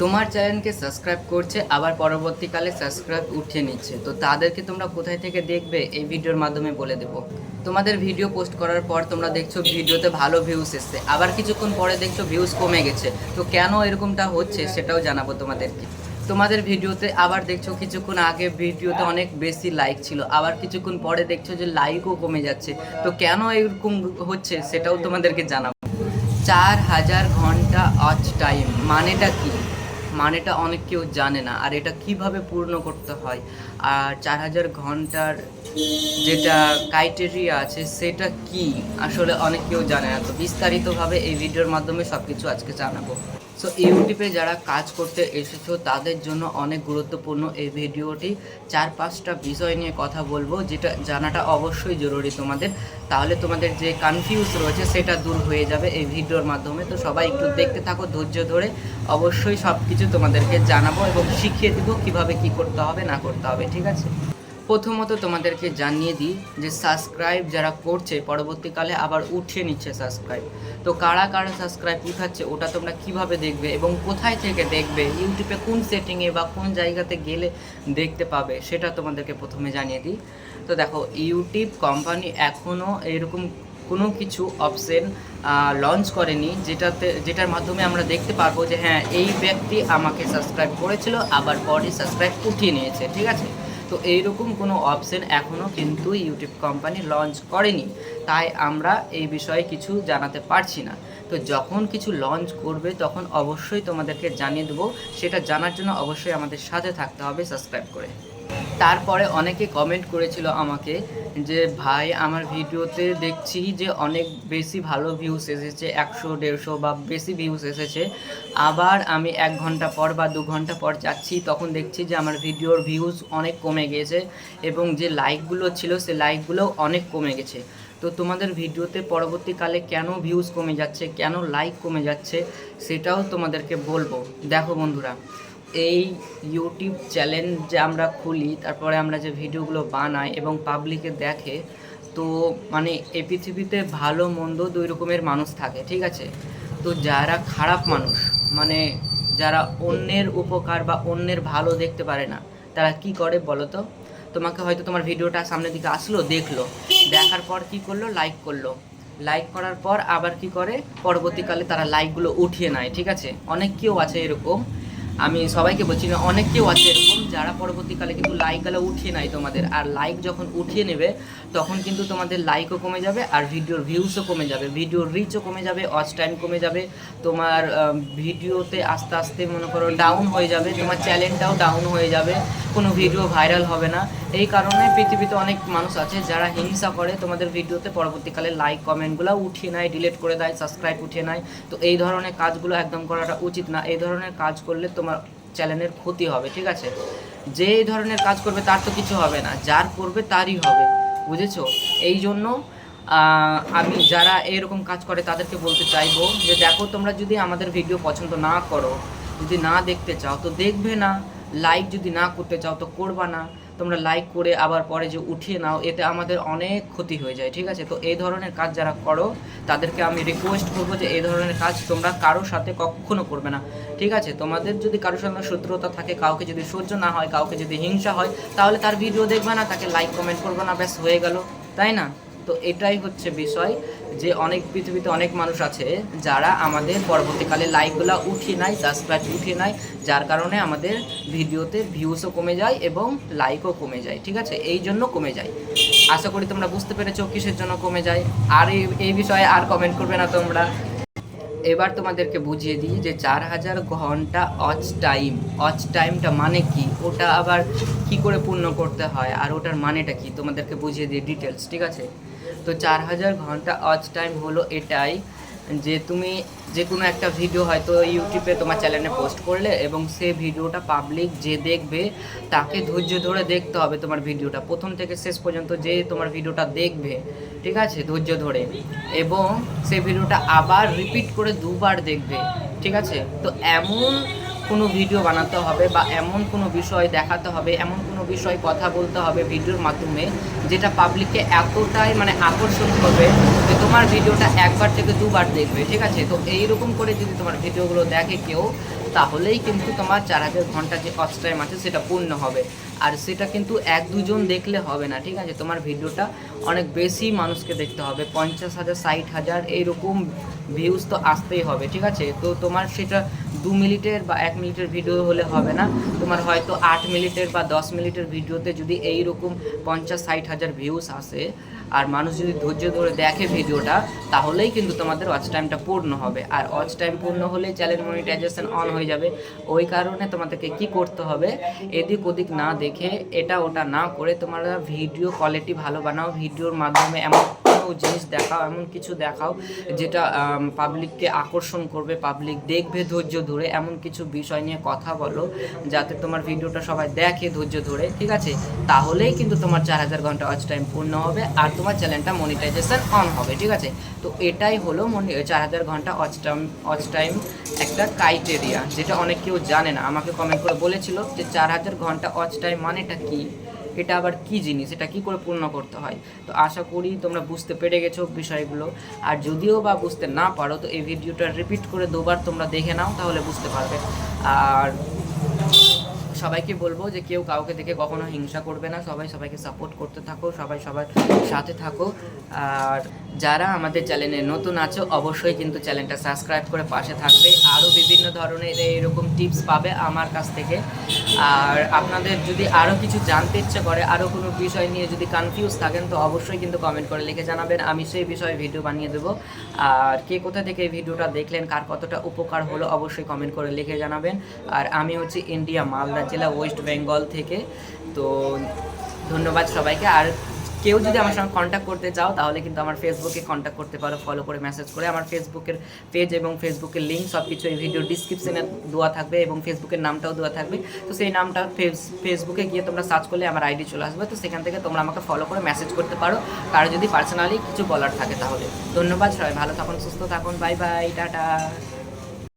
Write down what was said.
তোমার চ্যানেলকে সাবস্ক্রাইব করছে, আবার পরবর্তীকালে সাবস্ক্রাইব উঠিয়ে নিচ্ছে। তো তাদেরকে তোমরা কোথায় থেকে দেখবে, এই ভিডিওর মাধ্যমে বলে দেবো। তোমাদের ভিডিও পোস্ট করার পর তোমরা দেখছ ভিডিওতে ভালো ভিউস এসছে। আবার কিছুক্ষণ পরে দেখছ ভিউস কমে গেছে। তো কেন এরকমটা হচ্ছে সেটাও জানাব তোমাদেরকে। তোমাদের ভিডিওতে আবার দেখছ, কিছুক্ষণ আগে ভিডিওতে অনেক বেশি লাইক ছিল। আবার কিছুক্ষণ পরে দেখছ যে লাইকও কমে যাচ্ছে। তো কেন এরকম হচ্ছে সেটাও তোমাদেরকে জানাব। চার হাজার ঘণ্টা অচ টাইম মানেটা কি? মানেটা অনেক কেউ জানে না আর এটা কীভাবে পূর্ণ করতে হয়? আর চার হাজার ঘণ্টার যেটা ক্রাইটেরিয়া আছে, সেটা কি? আসলে অনেক কেউ জানে না। তো বিস্তারিতভাবে এই ভিডিওর মাধ্যমে সব কিছু আজকে জানাব। সো ইউটিউবে যারা কাজ করতে এসেছ, তাদের জন্য অনেক গুরুত্বপূর্ণ এই ভিডিওটি চার পাঁচটা বিষয় নিয়ে কথা বলব, যেটা জানাটা অবশ্যই জরুরি তোমাদের। তাহলে তোমাদের যে কনফিউজ রয়েছে, সেটা দূর হয়ে যাবে এই ভিডিওর মাধ্যমে। তো সবাই একটু দেখতে থাকো, ধৈর্য ধরে। অবশ্যই সব কিছু তোমাদেরকে জানাব এবং শিখিয়ে দেবো কীভাবে কি করতে হবে, না করতে হবে। ঠিক আছে? প্রথমত তোমাদেরকে জানিয়ে দিই যে সাবস্ক্রাইব যারা করছে, পরবর্তীকালে আবার উঠিয়ে নিচ্ছে সাবস্ক্রাইব তো কারা কারা সাবস্ক্রাইব উঠাচ্ছে, ওটা তোমরা কীভাবে দেখবে এবং কোথায় থেকে দেখবে, ইউটিউবে কোন সেটিংয়ে বা কোন জায়গাতে গেলে দেখতে পাবে, সেটা তোমাদেরকে প্রথমে জানিয়ে দিই। তো দেখো, ইউটিউব কোম্পানি এখনও এরকম কোনো কিছু অপশন লঞ্চ করেনি, যেটাতে, যেটার মাধ্যমে আমরা দেখতে পারব যে হ্যাঁ এই ব্যক্তি আমাকে সাবস্ক্রাইব করেছিল, আবার পরে সাবস্ক্রাইব উঠিয়ে নিয়েছে, ঠিক আছে? তো এইরকম কোনো অপশন এখনও কিন্তু ইউটিউব কোম্পানি লঞ্চ করেনি, তাই আমরা এই বিষয়ে কিছু জানাতে পারছি না। তো যখন কিছু লঞ্চ করবে, তখন অবশ্যই তোমাদেরকে জানিয়ে দেবো, সেটা জানার জন্য অবশ্যই আমাদের সাথে থাকতে হবে সাবস্ক্রাইব করে। তারপরে অনেকে কমেন্ট করেছিল আমাকে যে, ভাই, আমার ভিডিওতে দেখছি যে অনেক বেশি ভালো ভিউস এসেছে, একশো, দেড়শো বা বেশি ভিউস এসেছে। আবার আমি এক ঘণ্টা পর বা দু ঘণ্টা পর যাচ্ছি, তখন দেখছি যে আমার ভিডিওর ভিউজ অনেক কমে গিয়েছে এবং যে লাইকগুলো ছিল, সে লাইকগুলোও অনেক কমে গেছে। তো তোমাদের ভিডিওতে পরবর্তীকালে কেন ভিউজ কমে যাচ্ছে, কেন লাইক কমে যাচ্ছে, সেটাও তোমাদেরকে বলব। দেখো বন্ধুরা এই ইউটিউব চ্যানেল যে আমরা খুলি, তারপরে আমরা যে ভিডিওগুলো বানাই এবং পাবলিকে দেখে, তো মানে এই পৃথিবীতে ভালো মন্দ দুই রকমের মানুষ থাকে, ঠিক আছে? তো যারা খারাপ মানুষ মানে যারা অন্যের উপকার বা অন্যের ভালো দেখতে পারে না, তারা কি করে বলো তো? তোমাকে হয়তো তোমার ভিডিওটা সামনের দিকে আসলো, দেখল, দেখার পর কি করল? লাইক করল। লাইক করার পর আবার কি করে? পরবর্তীকালে তারা লাইকগুলো উঠিয়ে নেয়, ঠিক আছে? অনেক কেউ আছে এরকম আমি সবাইকে বলছি না অনেক কেউ আছে এরকম, যারা পরবর্তীকালে কিন্তু লাইক লাইকগুলো উঠিয়ে নেয় তোমাদের। আর লাইক যখন উঠিয়ে নেবে, তখন কিন্তু তোমাদের লাইকও কমে যাবে আর ভিডিওর ভিউসও কমে যাবে। ভিডিওর রিচও কমে যাবে ওয়াচ টাইম কমে যাবে। তোমার ভিডিওতে আস্তে আস্তে মনে করো ডাউন হয়ে যাবে, তোমার চ্যানেলটাও ডাউন হয়ে যাবে। কোনো ভিডিও ভাইরাল হবে না। এই কারণে পৃথিবীতে অনেক মানুষ আছে যারা হিংসা করে। তোমাদের ভিডিওতে পরবর্তীকালে লাইক কমেন্টগুলো উঠিয়ে নেয় ডিলিট করে দেয় সাবস্ক্রাইব উঠিয়ে নেয় তো এই ধরনের কাজগুলো একদম করাটা উচিত না। এই ধরনের কাজ করলে তোমার চ্যানেলের ক্ষতি হবে, ঠিক আছে? যে এই ধরনের কাজ করবে তার তো কিছু হবে না। যার করবে তারই হবে, বুঝেছ? এই জন্য আমি যারা এরকম কাজ করে তাদেরকে বলতে চাইব যে, দেখো, তোমরা যদি আমাদের ভিডিও পছন্দ না করো, যদি না দেখতে চাও, তো দেখবে না। লাইক যদি না করতে চাও তো করবা না। তোমরা লাইক করে আবার পরে যে উঠিয়ে নাও, এতে আমাদের অনেক ক্ষতি হয়ে যায়, ঠিক আছে? তো এই ধরনের কাজ যারা করো, তাদেরকে আমি রিকোয়েস্ট করব যে এই ধরনের কাজ তোমরা কারোর সাথে কখনো করবে না, ঠিক আছে? তোমাদের যদি কারোর সঙ্গে শত্রুতা থাকে, কাউকে যদি সহ্য না হয়, কাউকে যদি হিংসা হয়, তাহলে তার ভিডিও দেখবে না, তাকে লাইক কমেন্ট করবে না, ব্যাস হয়ে গেল, তাই না? তো এটাই হচ্ছে বিষয় যে অনেক পৃথিবীতে অনেক মানুষ আছে যারা আমাদের পরবর্তীকালে লাইকগুলো উঠিয়ে নেয় সাবস্ক্রাইব উঠিয়ে নেয়, যার কারণে আমাদের ভিডিওতে ভিউসও কমে যায় এবং লাইকও কমে যায়, ঠিক আছে? এই জন্য কমে যায়। আশা করি তোমরা বুঝতে পেরেছ কিসের জন্য কমে যায়। আর এই এই বিষয়ে আর কমেন্ট করবে না তোমরা। এবার তোমাদেরকে বুঝিয়ে দিই যে চার হাজার ঘণ্টা অচ টাইম অচ টাইমটা মানে কি? ওটা আবার কি করে পূর্ণ করতে হয়? আর ওটার মানেটা কি? তোমাদেরকে বুঝিয়ে দিই ডিটেলস ঠিক আছে? তো চার হাজার ঘণ্টা অচ টাইম হলো এটাই যে তুমি যে কোনো একটা ভিডিও হয়তো ইউটিউবে তোমার চ্যানেলে পোস্ট করলে এবং সে ভিডিওটা পাবলিক যে দেখবে, তাকে ধৈর্য ধরে দেখতে হবে তোমার ভিডিওটা প্রথম থেকে শেষ পর্যন্ত যে তোমার ভিডিওটা দেখবে, ঠিক আছে? ধৈর্য ধরে। এবং সে ভিডিওটা আবার রিপিট করে দুবার দেখবে, ঠিক আছে? তো এমন কোনো ভিডিও বানাতে হবে বা এমন কোনো বিষয় দেখাতে হবে, এমন কোনো বিষয় কথা বলতে হবে ভিডিওর মাধ্যমে, যেটা পাবলিককে এতটাই মানে আকর্ষণ করবে যে তোমার ভিডিওটা একবার থেকে দুবার দেখবে, ঠিক আছে? তো এইরকম করে যদি তোমার ভিডিওগুলো দেখে কেউ, তাহলেই কিন্তু তোমার চার হাজার ঘণ্টা যে ওয়াচ টাইম আছে সেটা পূর্ণ হবে। আর সেটা কিন্তু এক দুজন দেখলে হবে না, ঠিক আছে? তোমার ভিডিওটা অনেক বেশি মানুষকে দেখতে হবে, পঞ্চাশ হাজার, ষাট হাজার, এইরকম ভিউজ তো আসতেই হবে, ঠিক আছে? তো তোমার সেটা দু মিনিটের বা এক মিনিটের ভিডিও হলে হবে না, তোমার হয়তো আট মিনিটের বা দশ মিনিটের ভিডিওতে যদি এই রকম পঞ্চাশ, ষাট হাজার ভিউস আসে, আর মানুষ যদি ধৈর্য ধরে দেখে ভিডিওটা, তাহলেই কিন্তু তোমাদের ওয়াচ টাইমটা পূর্ণ হবে। আর ওয়াচ টাইম পূর্ণ হলে চ্যানেল মনিটাইজেশন অন হয়ে যাবে। ওই কারণে তোমাদেরকে কি করতে হবে? এদিক ওদিক না দেখে, এটা ওটা না করে তোমরা ভিডিও কোয়ালিটি ভালো বানাও। ভিডিওর মাধ্যমে এমন জিনিস দেখাও, এমন কিছু দেখাও যেটা পাবলিককে আকর্ষণ করবে পাবলিক দেখবে ধৈর্য ধরে, এমন কিছু বিষয় নিয়ে কথা বলো, যাতে তোমার ভিডিওটা সবাই দেখে ধৈর্য ধরে, ঠিক আছে? তাহলেই কিন্তু তোমার চার হাজার ঘণ্টা ওয়াচ টাইম পূর্ণ হবে, আর তোমার চ্যানেলটা মনিটাইজেশন অন হবে, ঠিক আছে? তো এটাই হলো মনি চার হাজার ঘণ্টা ওয়াচ টাইম ওয়াচ টাইম একটা ক্রাইটেরিয়া যেটা অনেক কেউ জানে না। আমাকে কমেন্ট করে বলেছিল যে চার হাজার ঘণ্টা ওয়াচ টাইম মানেটা কি? এটা আবার কি জিনিস? এটা কি করে পূর্ণ করতে হয়? তো আশা করি তোমরা বুঝতে পেরে গেছো বিষয়গুলো। আর যদিও বা বুঝতে না পারো, তো এই ভিডিওটা রিপিট করে দুবার তোমরা দেখে নাও, তাহলে বুঝতে পারবে। আর সবাইকে বলব যে কেউ কাউকে দেখে কখনো হিংসা করবে না। সবাই সবাইকে সাপোর্ট করতে থাকো, সবাই সবার সাথে থাকো। আর যারা আমাদের চ্যানেলে নতুন আছো, অবশ্যই কিন্তু চ্যানেলটা সাবস্ক্রাইব করে পাশে থাকবে। আরও বিভিন্ন ধরনের এরকম টিপস পাবে আমার কাছ থেকে। আর আপনাদের যদি আরও কিছু জানতে ইচ্ছে করে আরও কোনো বিষয় নিয়ে যদি কনফিউজ থাকেন, তো অবশ্যই কিন্তু কমেন্ট করে লিখে জানাবেন। আমি সেই বিষয়ে ভিডিও বানিয়ে দেবো। আর কে কোথা থেকে এই ভিডিওটা দেখলেন, কার কতটা উপকার হলো, অবশ্যই কমেন্ট করে লিখে জানাবেন। আর আমি হচ্ছে ইন্ডিয়া মালদা জেলা ওয়েস্ট বেঙ্গল থেকে। তো ধন্যবাদ সবাইকে। আর কেউ যদি আমার সঙ্গে কন্ট্যাক্ট করতে চাও, তাহলে কিন্তু আমার ফেসবুকে কন্ট্যাক্ট করতে পারো ফলো করে মেসেজ করে। আমার ফেসবুকের পেজ এবং ফেসবুকের লিঙ্ক সব কিছু এই ভিডিও ডিসক্রিপশনে দেওয়া থাকবে এবং ফেসবুকের নামটাও দেওয়া থাকবে। তো সেই নামটা ফেস- ফেসবুকে গিয়ে তোমরা সার্চ করলে আমার আইডি চলে আসবে। তো সেখান থেকে তোমরা আমাকে ফলো করে মেসেজ করতে পারো। কারও যদি পার্সোনালি কিছু বলার থাকে তাহলে। ধন্যবাদ সবাই, ভালো থাকুন, সুস্থ থাকুন বাই বাই টাটা।